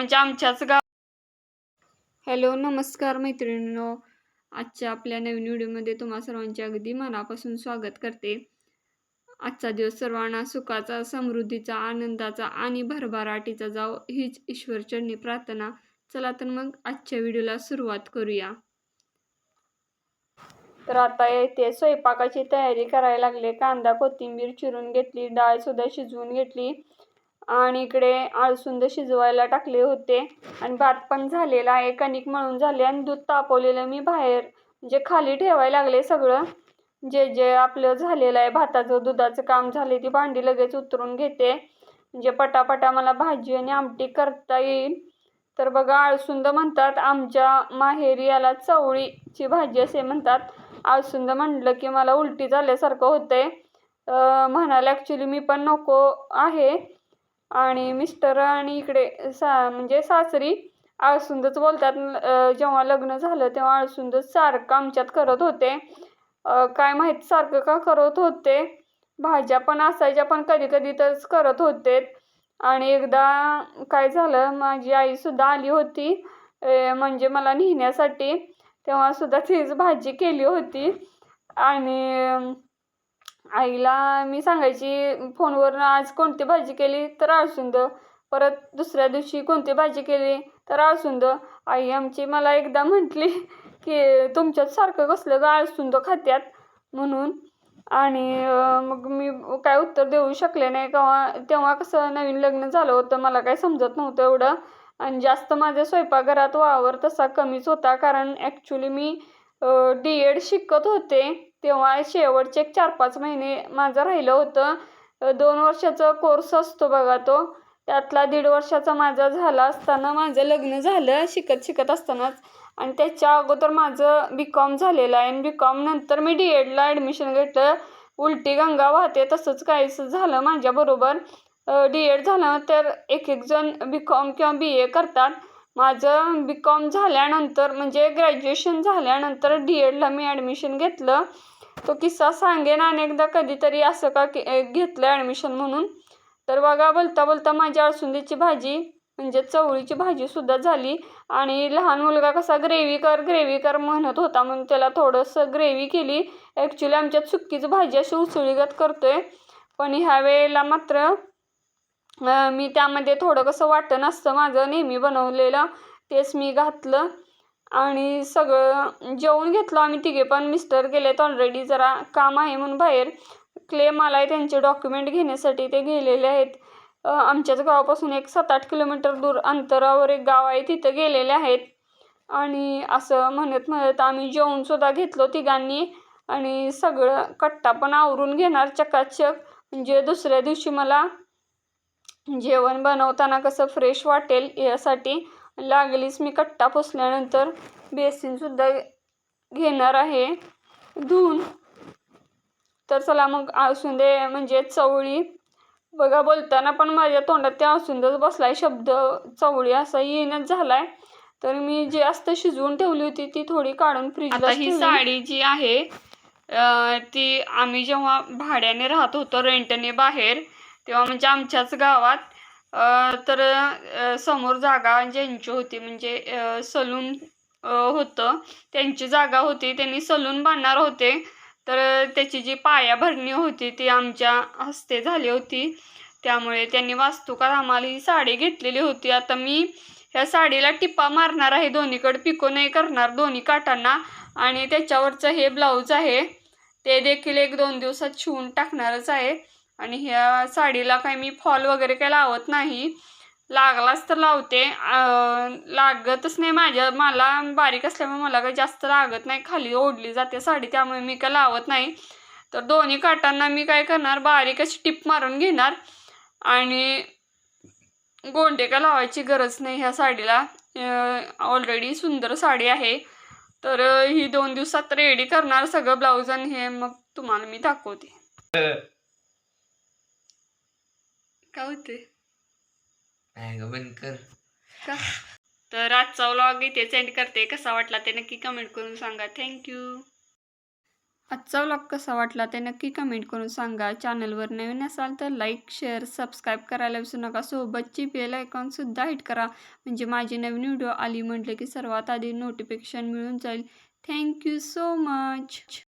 म्हणजे आमच्याच गाव. हॅलो नमस्कार मैत्रिणींनो. आजच्या आपल्या नवीन व्हिडिओमध्ये तुम्हा सर्वांचे अगदी मनापासून स्वागत करते. आजचा दिवस सर्वांना सुखाचा समृद्धीचा आनंदाचा आणि भरभराटीचा जाव हीच ईश्वरचरणी प्रार्थना. चला तर मग आजच्या व्हिडिओला सुरुवात करूया. तर आता येथे स्वयंपाकाची तयारी करायला लागले. कांदा कोथिंबीर चिरून घेतली. डाळ सुद्धा शिजवून घेतली. आणि इकडे आळसुंद शिजवायला टाकले होते. आणि भात पण झालेला आहे. कणिक मळून झाले आणि दूध तापवलेलं मी बाहेर. म्हणजे खाली ठेवायला लागले सगळं. जे जे आपलं झालेलं आहे भाताचं दुधाचं काम झाले ती भांडी लगेच उतरून घेते. म्हणजे पटापटा मला भाजी आणि आमटी करता येईल. तर बघा आळसुंद म्हणतात आमच्या माहेरी याला चवळीची भाजी असे म्हणतात. आळसुंद म्हटलं की मला उलटी झाल्यासारखं होतंय. म्हणाले ॲक्च्युली मी पण नको आहे. आणि मिस्टर आणि इकडे सा म्हणजे सासरी आळसुंदच बोलतात. जेव्हा लग्न झालं तेव्हा आळसुंदच सारखं आमच्यात करत होते. काय माहीत सारखं का करत होते. भाज्या पण असायच्या पण कधी कधी तरच करत होते. आणि एकदा काय झालं माझी आईसुद्धा आली होती. म्हणजे मला नेण्यासाठी तेव्हासुद्धा तीच भाजी केली होती. आणि आईला मी सांगायची फोनवर आज कोणती भाजी केली तर आळसुंद. परत दुसऱ्या दिवशी कोणती भाजी केली तर आळसुंद. आई आमची मला एकदा म्हटली की तुमच्यात सारखं कसलं ग आळसुंद खात्यात? म्हणून. आणि मग मी काय उत्तर देऊ शकले नाही. केव्हा तेव्हा कसं नवीन लग्न झालं होतं मला काही समजत नव्हतं एवढं. आणि जास्त माझ्या स्वयंपाकघरात वावर तसा कमीच होता. कारण ॲक्च्युली मी डी एड शिकत होते. तेव्हा शेवटचे एक चार पाच महिने माझं राहिलं होतं. दोन वर्षाचा कोर्स असतो बघा तो. त्यातला दीड वर्षाचा माझा झाला असताना माझं लग्न झालं शिकत शिकत असतानाच. आणि त्याच्या अगोदर माझं बी कॉम झालेलं आहे. आणि बी कॉम नंतर मी डी एडला ॲडमिशन घेतलं. उलटी गंगा वाहते तसंच काहीच झालं माझ्याबरोबर डी एड झालं तर एक एक जण बी कॉम किंवा बी ए करतात. माझं बी कॉम झाल्यानंतर म्हणजे ग्रॅज्युएशन झाल्यानंतर डी एडला मी ॲडमिशन घेतलं. तो किस्सा सांगेन अनेकदा कधीतरी असं का के घेतलं ॲडमिशन म्हणून. तर बघा बोलता बोलता माझी अळसुंदीची भाजी म्हणजे चवळीची भाजीसुद्धा झाली. आणि लहान मुलगा कसा ग्रेव्ही कर ग्रेव्ही कर म्हणत होता. म्हणून त्याला थोडंसं ग्रेव्ही केली. ॲक्च्युली आमच्यात सुक्कीच भाजी अशी उसळीगत करतो आहे पण ह्या वेळेला मात्र मी त्यामध्ये थोडं कसं वाटण असतं माझं नेहमी बनवलेलं. तेच मी घातलं. आणि सगळं जेवून घेतलं आम्ही तिघे पण. मिस्टर गेलेत ऑलरेडी जरा काम आहे म्हणून बाहेर. क्लेम आला आहे त्यांचे डॉक्युमेंट घेण्यासाठी ते गेलेले आहेत. आमच्याच गावापासून एक सात आठ किलोमीटर दूर अंतरावर एक गाव आहे तिथं गेलेले आहेत. आणि असं म्हणत म्हणत आम्ही जेवणसुद्धा घेतलो तिघांनी. आणि सगळं कट्टा पण आवरून घेणार चकाचक. म्हणजे दुसऱ्या दिवशी मला जेवण बनवताना कसं फ्रेश वाटेल यासाठी लागलीच. मी कट्टा पुसल्यानंतर बेसिनसुद्धा घेणार आहे. धुवून. तर चला मग आळसुंदे म्हणजे चवळी. बघा बोलताना पण माझ्या तोंडात त्या आळसुंदच बसलाय. शब्द चवळी असा येणंच झालाय. तर मी जी जास्त शिजवून ठेवली होती ती थोडी काढून फ्रीजला आता ही साडी जी आहे ती आम्ही जेव्हा भाड्याने राहत होतो रेंटने बाहेर तेव्हा म्हणजे आमच्याच गावात तर समोर जागा ज्यांची होती म्हणजे सलून होतं. त्यांची जागा होती त्यांनी सलून बांधणार होते. तर त्याची जी पायाभरणी होती ती आमच्या हस्ते झाली होती. त्यामुळे त्यांनी वास्तुकार आम्हाला ही साडी घेतलेली होती. आता मी ह्या साडीला टिप्पा मारणार आहे. दोन्हीकडे पिको नाही करणार दोन्ही काटांना आणि त्याच्यावरचं हे ब्लाऊज आहे. ते देखील एक दोन दिवसात शिवून टाकणारच आहे. आणि ह्या साडीला काही मी फॉल वगैरे काही लावत नाही. लागलाच तर लावते. लागतच नाही माझ्या मला बारीक असल्यामुळे मला काही जास्त लागत नाही. खाली ओढली जाते साडी त्यामुळे मी काय लावत नाही. तर दोन्ही काटांना मी काय करणार बारीक अशी टिप मारून घेणार. आणि गोंडे का लावायची गरज नाही ह्या साडीला. ऑलरेडी सुंदर साडी आहे. तर ही दोन दिवसात रेडी करणार सगळं ब्लाऊज आणि हे मग तुम्हाला मी दाखवते. काय होते नाही ग बंद कर. का? तर आजचा व्लॉग इथेच एंड करते. कसा वाटला ते नक्की कमेंट करून सांगा. थँक्यू आजचा व्लॉग कसा वाटला ते नक्की कमेंट करून सांगा. चॅनलवर नवीन असाल तर लाईक शेअर सबस्क्राईब करायला विसरू नका. सोबतची बेल आयकॉनसुद्धा हिट करा. म्हणजे माझी नवीन व्हिडिओ आली म्हटले की सर्वात आधी नोटिफिकेशन मिळून जाईल. Thank you so much